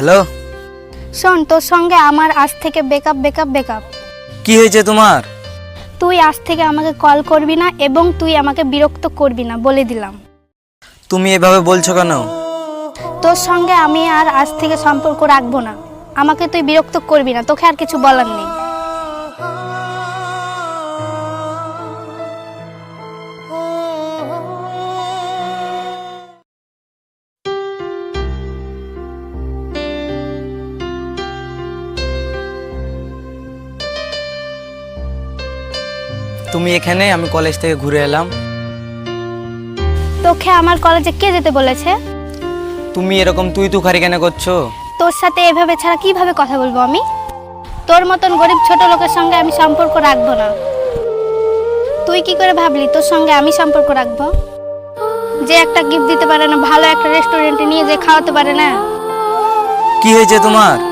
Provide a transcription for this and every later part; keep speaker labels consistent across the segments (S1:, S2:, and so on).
S1: Hello?
S2: শোন তোর সঙ্গে আমার আজ থেকে বেকআপ বেকআপ বেকআপ
S1: কি হয়েছে তোমার?
S2: তুই আজ থেকে আমাকে কল করবি না এবং তুই আমাকে বিরক্ত করবি না বলে দিলাম।
S1: তুমি এভাবে বলছো কেন?
S2: তোর সঙ্গে আমি আর আজ থেকে সম্পর্ক রাখব না। আমাকে তুই বিরক্ত করবি না তোকে আর কিছু বলার নেই।
S1: তুমি এখানে আমি কলেজ থেকে ঘুরে এলাম।
S2: তোকে আমার কলেজে কে যেতে বলেছে?
S1: তুমি এরকম তুই তুখারি কেন করছ?
S2: তোর সাথে এভাবে ছাড়া কীভাবে কথা বলব আমি? তোর মতন গরিব ছোট লোকের সঙ্গে আমি সম্পর্ক রাখব না। তুই কি করে ভাবলি তোর সঙ্গে আমি সম্পর্ক রাখব? যে একটা গিফট দিতে পারে না ভালো একটা রেস্টুরেন্টে নিয়ে যে খাওয়াতে পারে না।
S1: কি হয়েছে তোমার?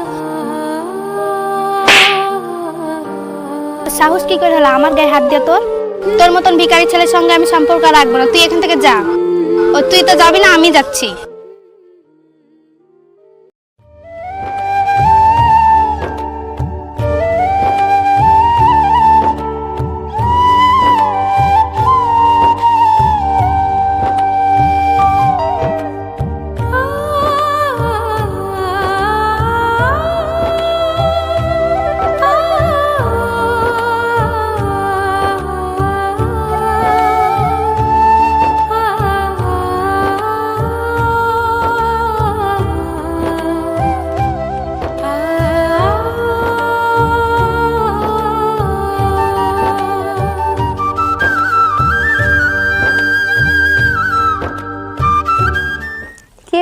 S2: সাহস কি করে হলো? আমার গায়ে হাত দিয়ে তোর? তোর মতন ভিকারি ছেলের সঙ্গে আমি সম্পর্ক রাখব না। তুই এখান থেকে যা। ও, তুই তো যাবি না, আমি যাচ্ছি।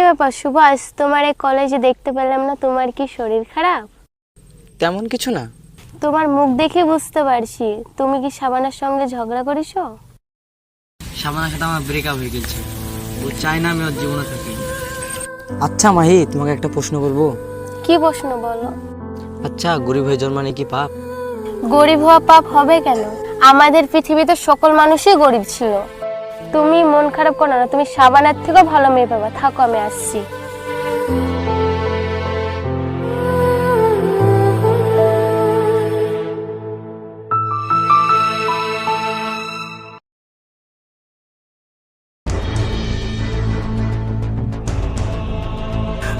S3: ব্যাপার? সুভাষ তোমার এই কলেজে দেখতে পেলাম না তোমার কি শরীর খারাপ?
S1: তেমন কিছু না।
S3: তোমার মুখ দেখে বুঝতে পারছি। তুমি কি সাবানার সঙ্গে ঝগড়া করেছ?
S1: সাবানার সাথে আমার ব্রেকআপ হয়ে গেছে। ও চায় না আমি ওর জীবনে থাকি। আচ্ছা মাহি তোমাকে একটা প্রশ্ন করব?
S3: কি প্রশ্ন বলো?
S1: আচ্ছা গরিব হয়ে জন্মানে কি পাপ?
S3: গরিব হওয়া পাপ হবে কেন? আমাদের পৃথিবীতে সকল মানুষই গরিব ছিল। তুমি মন খারাপ করো না তুমি সাবানের থেকেও ভালো মেয়ে পাবা। থাকো আমি আসছি।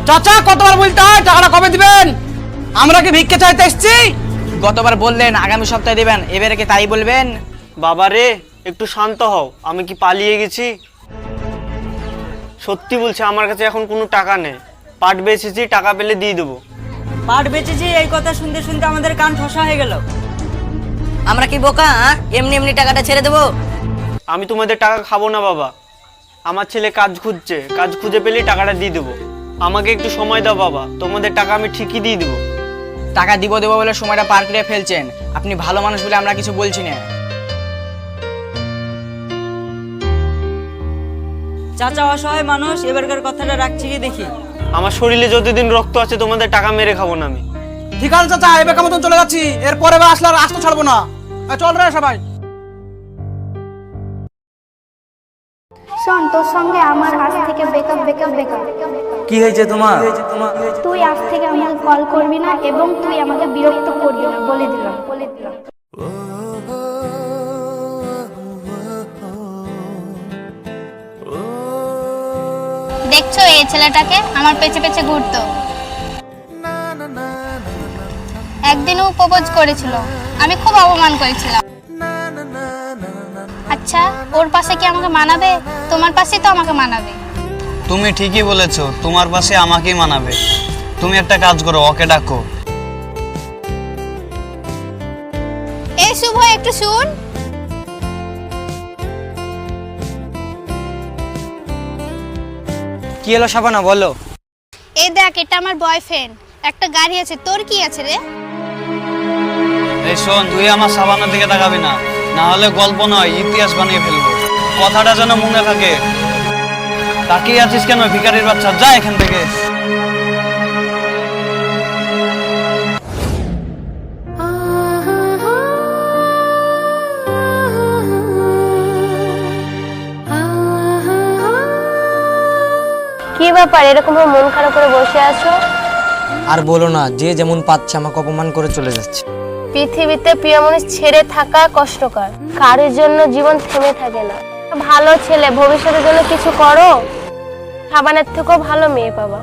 S4: চাচা কতবার বলতে হয়? টাকাটা কবে দিবেন? আমরা কি ভিক্ষে চাইতে এসেছি?
S5: গতবার বললেন আগামী সপ্তাহে দেবেন। এবারে কি তাই বলবেন?
S6: বাবা রে একটু শান্ত হও আমি কি পালিয়ে গেছি? সত্যি বলছি আমার কাছে এখন কোনো টাকা নেই। পাট বেচেছি টাকা পেলে দিয়ে দেবো।
S5: পাট বেচেছি এই কথা শুনতে শুনতে আমাদের কান ঠসা হয়ে গেল। আমরা কি বোকা হ্যাঁ? এমনি এমনি টাকাটা ছেড়ে দেবো?
S6: আমি তোমাদের টাকা খাব না বাবা। আমার ছেলে কাজ খুঁজছে কাজ খুঁজে পেলে টাকাটা দিয়ে দেবো। আমাকে একটু সময় দাও বাবা। তোমাদের টাকা আমি ঠিকই দিয়ে দেবো।
S5: টাকা দিব দেবো বলে সময়টা পার করে ফেলছেন। আপনি ভালো মানুষ বলে আমরা কিছু বলছি না। চাচা অসহায় মানুষ এবারকার কথাটা রাখছি কি দেখি।
S6: আমার শরীরে যতদিন রক্ত আছে তোমাদের টাকা মেরে খাব না আমি।
S4: ঠিক আছে চাচা এবার মতন চলে যাচ্ছি। এরপরে এবার আসলে আর আসতে ছাড়বো না। চল রে সবাই।
S2: শোন তোর সঙ্গে আমার আজ থেকে বেকআপ বেকআপ বেকআপ
S1: কি হয়েছে তোমার?
S2: তুই আজ থেকে আমাকে কল করবি না এবং তুই আমাকে বিরক্ত করবি না বলে দিলাম বলে দিলাম। দেখছ এই ছেলেটাকে? আমার পেছে পেছে ঘুরতো। একদিনও প্রপোজ করেছিল। আমি খুব অপমান করেছিলাম। আচ্ছা ওর পাশে কি আমাকে মানাবে? তোমার পাশেই তো আমাকে মানাবে।
S6: তুমি ঠিকই বলেছ তোমার পাশে আমাকেই মানাবে। তুমি একটা কাজ করো ওকে ডাকো।
S2: এই শুভ একটু শুন।
S1: কি হলো সাবানা বলো।
S2: এই দেখ এটা আমার বয়ফ্রেন্ড একটা গাড়ি আছে তোর কি আছে রে?
S6: এই শোন তুই আমার সাবানের দিকে তাকাবি না। না হলে গল্প নয় ইতিহাস বানিয়ে ফেলব। কথাটা যেন মনে থাকে। তাকিয়ে আছিস কেন ভিখারির বাচ্চা? যা এখান থেকে।
S3: কি ব্যাপার? এরকম মন খারাপ করে বসে আছো?
S1: আর বলো না যে যেমন পাচ্ছে আমাকে অপমান করে চলে যাচ্ছে।
S3: পৃথিবীতে প্রিয় মানুষ ছেড়ে থাকা কষ্টকর। কারোর জন্য জীবন থেমে থাকে না। ভালো ছেলে ভবিষ্যতের জন্য কিছু করো? সাবানের থেকেও ভালো মেয়ে পাবা।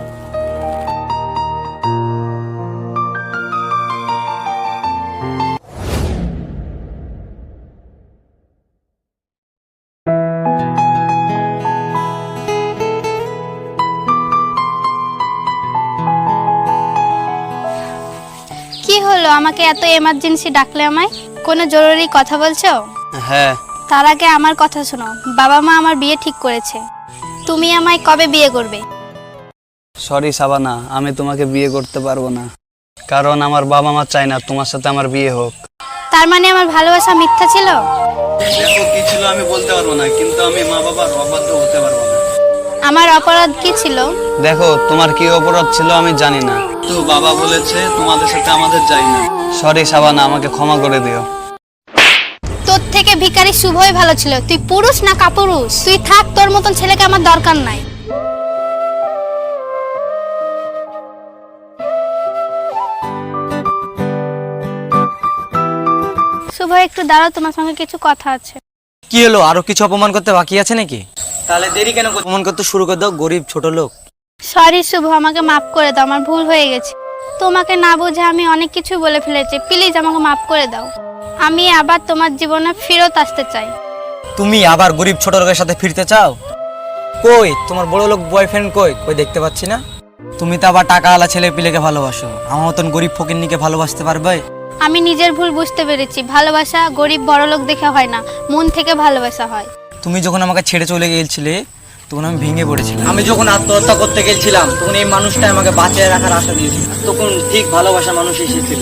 S2: হলো আমাকে এত এমার্জেন্সি ডাকলে আমায়? কোনো জরুরি কথা বলছো?
S6: হ্যাঁ।
S2: তার আগে আমার কথা শোনো বাবা মা আমার বিয়ে ঠিক করেছে। তুমি আমায় কবে বিয়ে করবে?
S6: সরি সাবানা আমি তোমাকে বিয়ে করতে পারব না। কারণ আমার বাবা মা চায় না তোমার সাথে আমার বিয়ে হোক।
S2: তার মানে আমার ভালোবাসা মিথ্যা ছিল?
S6: দেখো কি ছিল আমি বলতে পারব না কিন্তু আমি মা বাবার অবাধ্য হতে পারব না।
S2: আমার অপরাধ কি ছিল?
S6: দেখো তোমার কি অপরাধ ছিল আমি জানি না। তো বাবা বলেছে তোমাদের সাথে আমাদের যাই না। সরি সাবানা আমাকে ক্ষমা করে দিও।
S2: তোর থেকে ভিখারি শুভই ভালো ছিল। তুই পুরুষ না কাপুরুষ? তুই থাক তোর মতন ছেলেকে আমার দরকার নাই। শুভ একটু দাঁড়াও তোমার সঙ্গে কিছু কথা আছে।
S1: কি হলো? আরও কিছু অপমান করতে বাকি আছে নাকি? তাহলে দেরি কেন করতে শুরু করে দাও গরিব ছোট লোক।
S2: সরি শুভ আমাকে মাফ করে দাও আমার ভুল হয়ে গেছে। তোমাকে না বুঝে আমি অনেক কিছু বলে ফেলেছি প্লিজ আমাকে মাফ করে দাও। আমি আবার তোমার জীবনে ফেরত আসতে চাই।
S1: তুমি আবার গরিব ছোট লোকের সাথে ফিরতে চাও? কই তোমার বড় লোক বয়ফ্রেন্ড কই? কই দেখতে পাচ্ছি না। তুমি তো আবার টাকাওয়ালা ছেলে পিলেকে ভালোবাসো। আমার মতন গরিব ফকিন্নিকে ভালোবাসতে পারবে?
S2: আমি নিজের ভুল বুঝতে পেরেছি ভালোবাসা গরিব বড়লোক দেখে হয় না মন থেকে ভালোবাসা হয়।
S1: তুমি যখন আমাকে ছেড়ে চলে গিয়েছিলে তখন আমি ভেঙে পড়েছিলাম। আমি যখন আত্মহত্যা করতে গেছিলাম, তখন এই মানুষটা আমাকে বাঁচিয়ে রাখার আশা দিয়েছিল। তখন ঠিক ভালোবাসা মানুষ এসেছিল।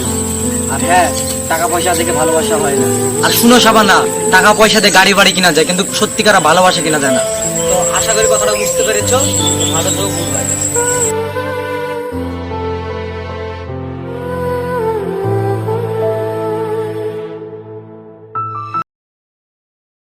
S1: আর হ্যাঁ টাকা পয়সা দেখে ভালোবাসা হয় না। আর শুনো সাবানা টাকা পয়সা দিয়ে গাড়ি বাড়ি কিনা যায়, কিন্তু সত্যিকার ভালোবাসা কিনা যায় না। তো আশা করি কথাটা বুঝতে পেরেছ। ভালো তো